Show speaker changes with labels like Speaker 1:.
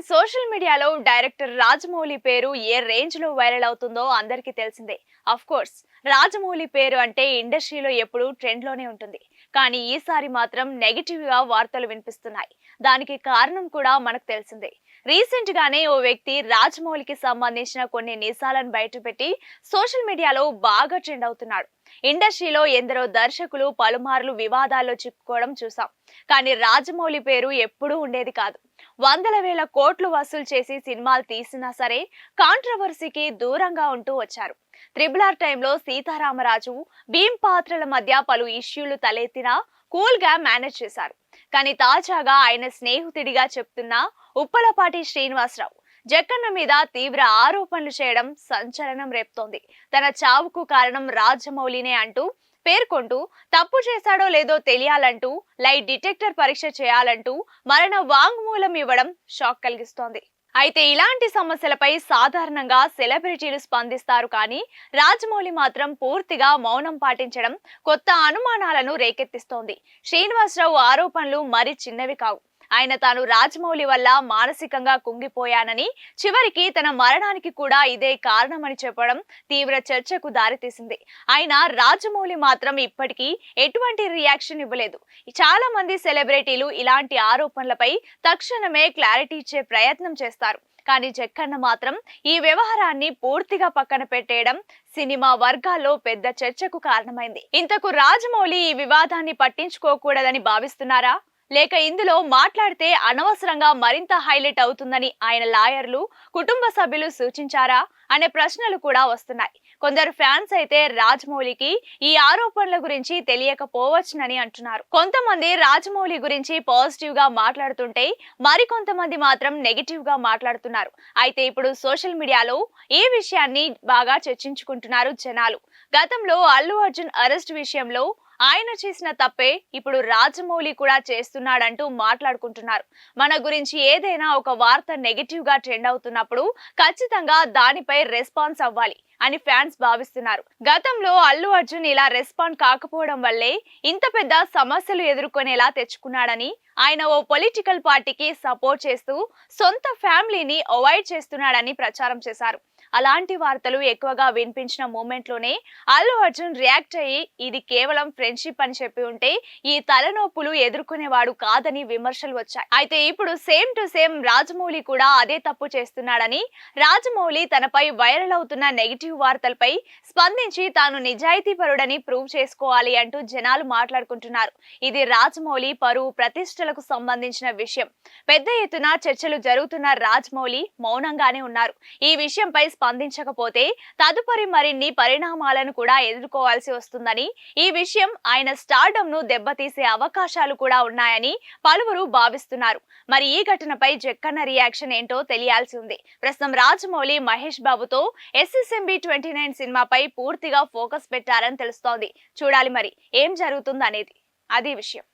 Speaker 1: Social మీడియాలో director Rajamouli పేరు ఏ రేంజ్లో వైరల్ అవుతుందో అందరికీ తెలిసిందే. అఫ్ కోర్స్ రాజమౌళి పేరు అంటే ఇండస్ట్రీలో ఎప్పుడు ట్రెండ్లోనే ఉంటుంది. కానీ ఈసారి మాత్రం నెగిటివ్గా వార్తలు వినిపిస్తున్నాయి. దానికి కారణం కూడా మనకు తెలిసిందే. రీసెంట్ గానే ఓ వ్యక్తి రాజమౌళికి సంబంధించిన కొన్ని నిజాలను బయటపెట్టి సోషల్ మీడియాలో బాగా ట్రెండ్ అవుతున్నాడు. ఇండస్ట్రీలో ఎందరో దర్శకులు పలుమార్లు వివాదాల్లో చిక్కుకోవడం చూసాం. కానీ రాజమౌళి పేరు ఎప్పుడూ ఉండేది కాదు. వందల వేల కోట్లు వసూలు చేసి సినిమాలు తీసినా సరే కాంట్రవర్సీకి దూరంగా ఉంటూ వచ్చారు. త్రిబుల్ ఆర్ టైంలో సీతారామరాజు భీమ్ పాత్రల మధ్య పలు ఇష్యూలు తలెత్తినా కూల్గా మేనేజ్ చేశారు. కానీ తాజాగా ఆయన స్నేహితుడిగా చెప్తున్న ఉప్పలపాటి శ్రీనివాసరావు జక్కన్న మీద తీవ్ర ఆరోపణలు చేయడం సంచలనం రేపుతోంది. తన చావుకు కారణం రాజమౌళినే అంటూ పేర్కొంటూ తప్పు చేశాడో లేదో తెలియాలంటూ లైట్ డిటెక్టర్ పరీక్ష చేయాలంటూ మరణ వాంగ్మూలం ఇవ్వడం షాక్ కలిగిస్తోంది. అయితే ఇలాంటి సమస్యలపై సాధారణంగా సెలబ్రిటీలు స్పందిస్తారు కానీ రాజమౌళి మాత్రం పూర్తిగా మౌనం పాటించడం కొత్త అనుమానాలను రేకెత్తిస్తోంది. శ్రీనివాసరావు ఆరోపణలు మరి చిన్నవి కావు. ఆయన తాను రాజమౌళి వల్ల మానసికంగా కుంగిపోయానని చివరికి తన మరణానికి కూడా ఇదే కారణమని చెప్పడం తీవ్ర చర్చకు దారితీసింది. ఆయన రాజమౌళి మాత్రం ఇప్పటికీ ఎటువంటి రియాక్షన్ ఇవ్వలేదు. చాలా మంది సెలబ్రిటీలు ఇలాంటి ఆరోపణలపై తక్షణమే క్లారిటీ ఇచ్చే ప్రయత్నం చేస్తారు. కానీ జక్కన్న మాత్రం ఈ వ్యవహారాన్ని పూర్తిగా పక్కన పెట్టేయడం సినిమా వర్గాల్లో పెద్ద చర్చకు కారణమైంది. ఇంతకు రాజమౌళి ఈ వివాదాన్ని పట్టించుకోకూడదని భావిస్తున్నారా? లేక ఇందులో మాట్లాడితే అనవసరంగా మరింత హైలైట్ అవుతుందని ఆయన లాయర్లు కుటుంబ సభ్యులు సూచించారా అనే ప్రశ్నలు కూడా వస్తున్నాయి. కొందరు ఫ్యాన్స్ అయితే రాజమౌళికి ఈ ఆరోపణల గురించి తెలియకపోవచ్చునని అంటున్నారు. కొంతమంది రాజమౌళి గురించి పాజిటివ్గా మాట్లాడుతుంటే మరికొంతమంది మాత్రం నెగిటివ్గా మాట్లాడుతున్నారు. అయితే ఇప్పుడు సోషల్ మీడియాలో ఈ విషయాన్ని బాగా చర్చించుకుంటున్నారు జనాలు. గతంలో అల్లు అర్జున్ అరెస్ట్ విషయంలో ఆయన చేసిన తప్పే ఇప్పుడు రాజమౌళి కూడా చేస్తున్నాడంటూ మాట్లాడుకుంటున్నారు. మన గురించి ఏదైనా ఒక వార్త నెగిటివ్గా ట్రెండ్ అవుతున్నప్పుడు ఖచ్చితంగా దానిపై రెస్పాన్స్ అవ్వాలి. అని ఫ్యాన్స్ భావిస్తున్నారు. గతంలో అల్లు అర్జున్ ఇలా రెస్పాండ్ కాకపోవడం వల్లే ఇంత పెద్ద సమస్యలు ఎదుర్కొనేలా తెచ్చుకున్నాడని ఆయన ఓ పొలిటికల్ పార్టీకి సపోర్ట్ చేస్తూ సొంత ఫ్యామిలీని అవాయిడ్ చేస్తున్నాడని ప్రచారం చేశారు. అలాంటి వార్తలు ఎక్కువగా వినిపించిన మూమెంట్లోనే అల్లు అర్జున్ రియాక్ట్ అయ్యి ఇది కేవలం ఫ్రెండ్షిప్ అని చెప్పి ఉంటే ఈ తలనొప్పులు ఎదుర్కొనేవాడు కాదని విమర్శలు వచ్చాయి. అయితే ఇప్పుడు సేమ్ టు సేమ్ రాజమౌళి కూడా అదే తప్పు చేస్తున్నాడని రాజమౌళి తనపై వైరల్ అవుతున్న నెగిటివ్ వార్తలపై స్పందించి తాను నిజాయితీ పరుడని ప్రూవ్ చేసుకోవాలి అంటూ జనాలు మాట్లాడుకుంటున్నారు. ఇది రాజమౌళి పరువు ప్రతిష్టలకు సంబంధించిన విషయం. పెద్ద ఎత్తున చర్చలు జరుగుతున్న రాజమౌళి మౌనంగానే ఉన్నారు. ఈ విషయంపై స్పందించకపోతే తదుపరి మరిన్ని పరిణామాలను కూడా ఎదుర్కోవాల్సి వస్తుందని ఈ విషయం ఆయన స్టార్డమ్ను దెబ్బతీసే అవకాశాలు కూడా ఉన్నాయని పలువురు భావిస్తున్నారు. మరి ఈ ఘటనపై జక్కన్న రియాక్షన్ ఏంటో తెలియాల్సి ఉంది. ప్రస్తుతం రాజమౌళి మహేష్ బాబుతో ఎస్ఎస్ఎంబి ట్వంటీ నైన్ సినిమాపై పూర్తిగా ఫోకస్ పెట్టారని తెలుస్తోంది. చూడాలి మరి ఏం జరుగుతుంది అనేది అది విషయం.